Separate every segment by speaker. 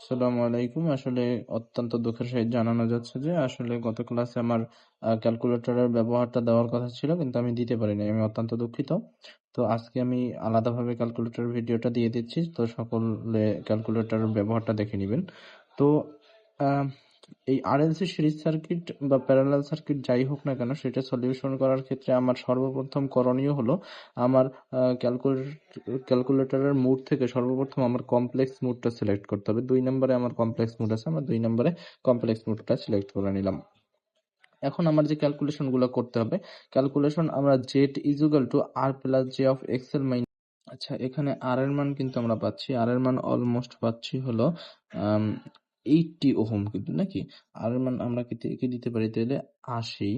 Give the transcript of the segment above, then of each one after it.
Speaker 1: আসসালামু আলাইকুম। আসলে অত্যন্ত দুঃখের সহিত জানানো যাচ্ছে যে, আসলে গত ক্লাসে আমার ক্যালকুলেটরের ব্যবহারটা দেওয়ার কথা ছিল, কিন্তু আমি দিতে পারিনি, আমি অত্যন্ত দুঃখিত। তো আজকে আমি আলাদাভাবে ক্যালকুলেটর ভিডিওটা দিয়ে দিচ্ছি, তো সকলে ক্যালকুলেটরের ব্যবহারটা দেখে নেবেন। তো এই আরএলসি সিরিজ সার্কিট বা প্যারালাল সার্কিট যাই হোক না কেন, সেটা সলিউশন করার ক্ষেত্রে আমার সর্বপ্রথম করণীয় হলো আমার ক্যালকুলেটরের মুড থেকে সর্বপ্রথম আমার কমপ্লেক্স মুডটা সিলেক্ট করতে হবে। দুই নম্বরে আমার কমপ্লেক্স মুড আছে, আমার দুই নম্বরে কমপ্লেক্স মুডটা সিলেক্ট করে নিলাম। এখন আমার যে ক্যালকুলেশনগুলো করতে হবে ক্যালকুলেশন আমরা Z equal to R plus J of XL minus আচ্ছা এখানে আর এর মান কিন্তু আমরা পাচ্ছি। আর এর মান অলমোস্ট পাচ্ছি হলো এইটটি ওহম কিন্তু নাকি? আর এর মান আমরা কি দিতে পারি? তাহলে আশি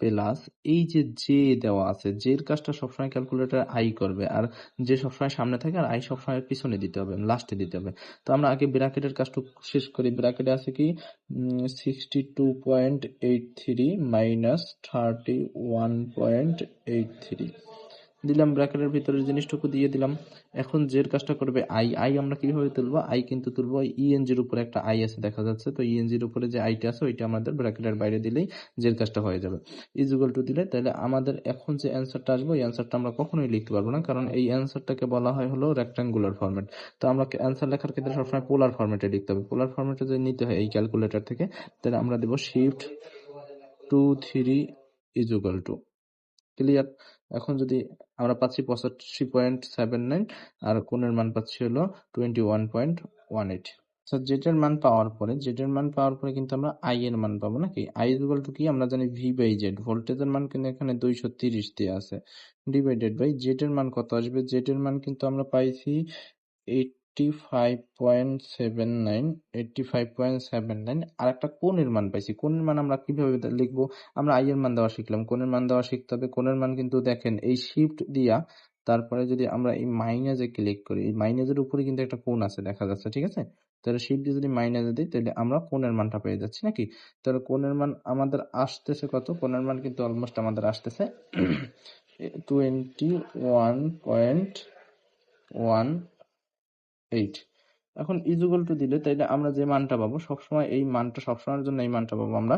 Speaker 1: প্লাস এই যে জে দেওয়া আছে জের কাজটা সবসময় ক্যালকুলেটর আই করবে। আর যে সবসময় সামনে থাকে আর আই সবসময় পিছনে দিতে হবে লাস্টে দিতে হবে। তো আমরা আগে ব্র্যাকেটের কাজটা শেষ করি। ব্র্যাকেটে আছে কি? Sixty two point eight three minus thirty one point eight three দিলাম ব্র্যাকেটের ভিতরের জিনিসটুকু দিয়ে দিলাম। এখন জের কাজটা করবে আই। আই আমরা কীভাবে তুলবো? আই কিন্তু তুলবো ইএনজির উপরে একটা আই আছে, দেখা যাচ্ছে। তো ইএনজির উপরে যে আইটা আছে, ওইটা আমাদের ব্র্যাকেটের বাইরে দিলেই জের কাজটা হয়ে যাবে। ইজুগাল টু দিলে তাহলে আমাদের এখন যে অ্যান্সারটা আসবে, ওই অ্যান্সারটা আমরা কখনোই লিখতে পারব না। কারণ এই অ্যান্সারটাকে বলা হয় হলো রেক্টাঙ্গুলার ফরম্যাট তো আমরা অ্যান্সার লেখার ক্ষেত্রে সবসময় পোলার ফরম্যাটে লিখতে হবে। পোলার ফরম্যাটে যদি নিতে হয় এই ক্যালকুলেটর থেকে, তাহলে আমরা দেবো shift two three equal to clear এখন যদি আমরা পাচ্ছি পঁচাশি পয়েন্ট সেভেন নাইন, আর কোণের মান পাচ্ছি হলো twenty one point one eight আচ্ছা জেটের মান পাওয়ার পরে জেটের মান পাওয়ার পরে কিন্তু আমরা আই এর মান পাবো নাকি? আই ইকুয়াল টু কি? আমরা জানি ভি বাই জেড ভোল্টেজের মান কিন্তু এখানে দুইশো তিরিশ দিয়ে আছে। ডিভাইডেড বাই জেটের মান কত আসবে? জেটের মান কিন্তু আমরা পাইছি eight eighty five point seven nine eighty five point seven nine আর একটা কোণের মান পাইছি? কোণের মান আমরা কীভাবে লিখব? আমরা এর মান দেওয়া শিখলাম। কোণের মান দেওয়া শিখতে হবে? কোণের মান কিন্তু দেখেন, এই শিফট দিয়া তারপরে যদি আমরা এই মাইনাসে ক্লিক করি, এই মাইনাসের উপরে কিন্তু একটা কোণ আছে, দেখা যাচ্ছে, ঠিক আছে? তাহলে শিফট যদি মাইনাসে দিই, তাহলে আমরা কোণের মানটা পেয়ে যাচ্ছি নাকি? তাহলে কোণের মান আমাদের আসতেছে কত? কোণের মান কিন্তু অলমোস্ট আমাদের আসতেছে twenty one point one eight এখন ইজুগল টু দিলে তাইলে আমরা যে মানটা পাবো, সবসময় এই মানটা, সবসময়ের জন্য এই মানটা পাবো আমরা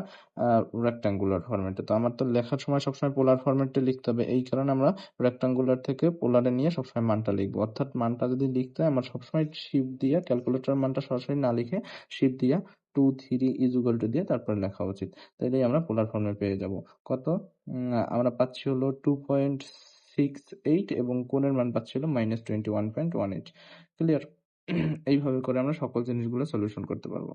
Speaker 1: রেক্টাঙ্গুলার ফরম্যাটে তো আমার তো লেখার সময় সবসময় পোলার ফরম্যাটে লিখতে হবে। এই কারণে আমরা রেক্টাঙ্গুলার থেকে পোলারে নিয়ে সবসময় মানটা লিখব। অর্থাৎ মানটা যদি লিখতে হয়, আমার সবসময় শিপ দিয়ে ক্যালকুলেটর মানটা সরাসরি না লিখে শিপ দিয়া টু থ্রি ইজুগল টু দিয়ে তারপরে লেখা উচিত। তাইলে আমরা পোলার ফর্মে পেয়ে যাব। কত? আমরা পাচ্ছি হলো টু পয়েন্ট সিক্স এইট এবং কোণের মান পাচ্ছি হলো minus twenty one point one eight clear এইভাবে করে আমরা সকল জিনিসগুলো সলিউশন করতে পারব।